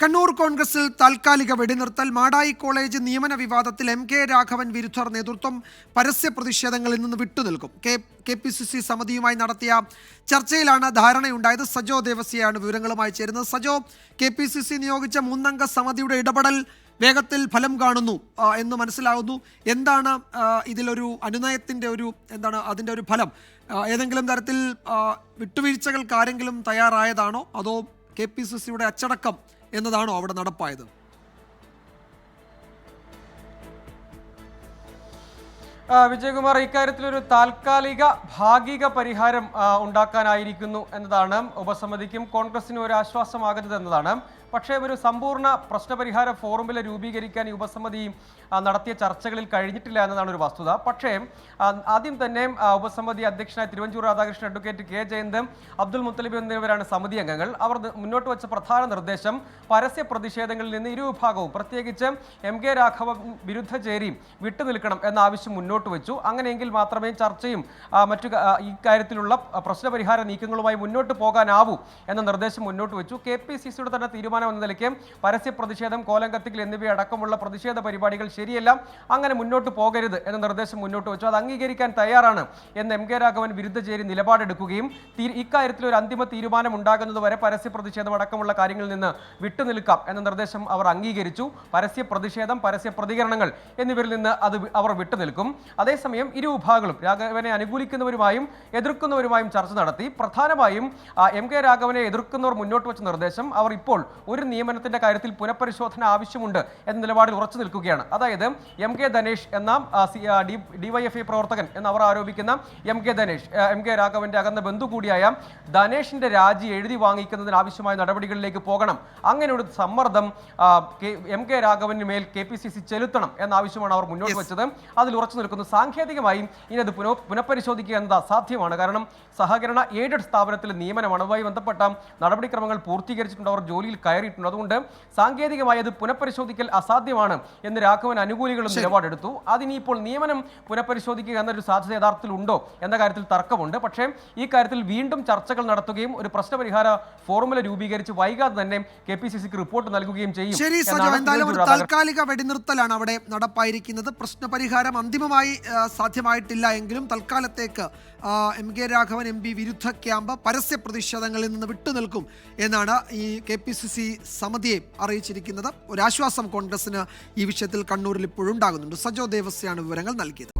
കണ്ണൂർ കോൺഗ്രസിൽ താൽക്കാലിക വെടിനിർത്തൽ മാടായി കോളേജ് നിയമന വിവാദത്തിൽ എം കെ രാഘവൻ വിരുദ്ധർ നേതൃത്വം പരസ്യ പ്രതിഷേധങ്ങളിൽ നിന്ന് വിട്ടുനിൽക്കും. K K P C C സമിതിയുമായി നടത്തിയ ചർച്ചയിലാണ് ധാരണയുണ്ടായത്. സജോ ദേവസ്യയാണ് വിവരങ്ങളുമായി ചേരുന്നത്. Sajo K P C C നിയോഗിച്ച മൂന്നംഗ സമിതിയുടെ ഇടപെടൽ വേഗത്തിൽ ഫലം കാണുന്നു എന്ന് മനസ്സിലാകുന്നു എന്താണ് ഇതിലൊരു അനുനയത്തിന്റെ ഒരു എന്താണ് അതിന്റെ ഒരു ഫലം? ഏതെങ്കിലും തരത്തിൽ വിട്ടുവീഴ്ചകൾക്ക് ആരെങ്കിലും തയ്യാറായതാണോ? അതോ കെ പി സി സിയുടെ അച്ചടക്കം എന്നതാണോ അവിടെ നടപ്പായത്? വിജയകുമാർ ഇക്കാര്യത്തിൽ ഒരു താൽക്കാലിക ഭാഗിക പരിഹാരം ഉണ്ടാക്കാനായിരിക്കുന്നു എന്നതാണ് ഉപസമിതിക്കും കോൺഗ്രസിനും ഒരു ആശ്വാസമാകരുത് എന്നതാണ്. പക്ഷേ ഒരു സമ്പൂർണ പ്രശ്നപരിഹാര ഫോറമിൽ രൂപീകരിക്കാൻ ഈ ഉപസമിതി നടത്തിയ ചർച്ചകളിൽ കഴിഞ്ഞിട്ടില്ല എന്നതാണ് ഒരു വസ്തുത. പക്ഷേ ആദ്യം തന്നെ ഉപസമിതി അധ്യക്ഷനായ തിരുവഞ്ചൂർ രാധാകൃഷ്ണൻ അഡ്വക്കേറ്റ് കെ ജയന്ത് അബ്ദുൽ മുത്തലിബ് എന്നിവരാണ് സമിതി അംഗങ്ങൾ. അവർ മുന്നോട്ട് വെച്ച പ്രധാന നിർദ്ദേശം പരസ്യ പ്രതിഷേധങ്ങളിൽ നിന്ന് ഇരുവിഭാഗവും പ്രത്യേകിച്ച് എം കെ രാഘവ വിരുദ്ധ ചേരി വിട്ടുനിൽക്കണം എന്ന ആവശ്യം മുന്നോട്ട് വെച്ചു. അങ്ങനെയെങ്കിൽ മാത്രമേ ചർച്ചയും മറ്റു ഇക്കാര്യത്തിലുള്ള പ്രശ്നപരിഹാര നീക്കങ്ങളുമായി മുന്നോട്ട് പോകാനാവൂ എന്ന നിർദ്ദേശം മുന്നോട്ട് വെച്ചു. കെ പി സി സിയുടെ തന്നെ തീരുമാനം എന്ന നിലയ്ക്ക് പരസ്യ പ്രതിഷേധം കോലങ്കത്തിക്കൽ എന്നിവയടക്കമുള്ള പ്രതിഷേധ പരിപാടികൾ ശരിയല്ല അങ്ങനെ മുന്നോട്ട് പോകരുത് എന്ന നിർദ്ദേശം മുന്നോട്ട് വെച്ചു. അത് അംഗീകരിക്കാൻ തയ്യാറാണ് എന്ന് എം കെ രാഘവൻ വിരുദ്ധ ചേരി നിലപാടെടുക്കുകയും ഇക്കാര്യത്തിൽ ഒരു അന്തിമ തീരുമാനം ഉണ്ടാകുന്നതുവരെ പരസ്യ പ്രതിഷേധം അടക്കമുള്ള കാര്യങ്ങളിൽ നിന്ന് വിട്ടുനിൽക്കാം എന്ന നിർദ്ദേശം അവർ അംഗീകരിച്ചു. പരസ്യ പ്രതിഷേധം പരസ്യ പ്രതികരണങ്ങൾ എന്നിവരിൽ നിന്ന് അത് അവർ വിട്ടുനിൽക്കും. അതേസമയം ഇരു വിഭാഗങ്ങളും രാഘവനെ അനുകൂലിക്കുന്നവരുമായും എതിർക്കുന്നവരുമായും ചർച്ച നടത്തി. പ്രധാനമായും എം കെ രാഘവനെ എതിർക്കുന്നവർ മുന്നോട്ട് വെച്ച നിർദ്ദേശം അവർ ഇപ്പോൾ ഒരു നിയമനത്തിന്റെ കാര്യത്തിൽ പുനഃപരിശോധന ആവശ്യമുണ്ട് എന്ന നിലപാടിൽ ഉറച്ചു നിൽക്കുകയാണ്. അതായത് എം കെ ധനേഷ് എന്ന ഡിവൈഎഫ്ഐ പ്രവർത്തകൻ എന്ന് അവർ ആരോപിക്കുന്ന M K Dhanesh M K രാഘവന്റെ അകന്ന ബന്ധു കൂടിയായ ധനേഷിന്റെ രാജി എഴുതി വാങ്ങിക്കുന്നതിന് ആവശ്യമായ നടപടികളിലേക്ക് പോകണം. അങ്ങനെ ഒരു സമ്മർദ്ദം എം കെ രാഘവന് മേൽ കെ പി സി സി ചെലുത്തണം എന്ന ആവശ്യമാണ് അവർ മുന്നോട്ട് വെച്ചത്. അതിൽ ഉറച്ചു നിൽക്കുന്നു. സാങ്കേതികമായും ഇനി അത് പുനഃ പുനഃപരിശോധിക്കുക എന്നത് അസാധ്യമാണ്. കാരണം സഹകരണ എയ്ഡഡ് സ്ഥാപനത്തിലെ നിയമനമാണ് അതുമായി ബന്ധപ്പെട്ട നടപടിക്രമങ്ങൾ പൂർത്തീകരിച്ചിട്ടുണ്ട്. അവർ ജോലിയിൽ കയറിയിട്ടുണ്ട്. അതുകൊണ്ട് സാങ്കേതികമായി അത് പുനഃപരിശോധിക്കൽ അസാധ്യമാണ് എന്ന് രാഘവൻ അനുകൂലികളും നിലപാടെടുത്തു. അതിനിപ്പോൾ നിയമനം പുനഃപരിശോധിക്കുക എന്നൊരു സാധ്യത യഥാർത്ഥത്തിൽ ഉണ്ടോ എന്ന കാര്യത്തിൽ തർക്കമുണ്ട്. പക്ഷേ ഈ കാര്യത്തിൽ വീണ്ടും ചർച്ചകൾ നടത്തുകയും ഒരു പ്രശ്നപരിഹാര ഫോർമുല രൂപീകരിച്ച് വൈകാതെ തന്നെ കെ പി സി സിക്ക് റിപ്പോർട്ട് നൽകുകയും ചെയ്യും ശരി എന്തായാലും ഒരു താൽക്കാലിക വെടിനിർത്തലാണ് അവിടെ നടപ്പായിരിക്കുന്നത്. പ്രശ്നപരിഹാരം അന്തിമമായി സാധ്യമായിട്ടില്ല എങ്കിലും തൽക്കാലത്തേക്ക് M K Raghavan M P വിരുദ്ധ ക്യാമ്പ് പരസ്യ പ്രതിഷേധങ്ങളിൽ നിന്ന് വിട്ടുനിൽക്കും എന്നാണ് ഈ കെ പി സി സി സമിതിയെ അറിയിച്ചിരിക്കുന്നത് ഒരാശ്വാസം കോൺഗ്രസിന് ഈ വിഷയത്തിൽ കണ്ണൂരിൽ ഇപ്പോഴുണ്ടാകുന്നുണ്ട് സജോ ദേവസ്യാണ് വിവരങ്ങൾ നൽകിയത്.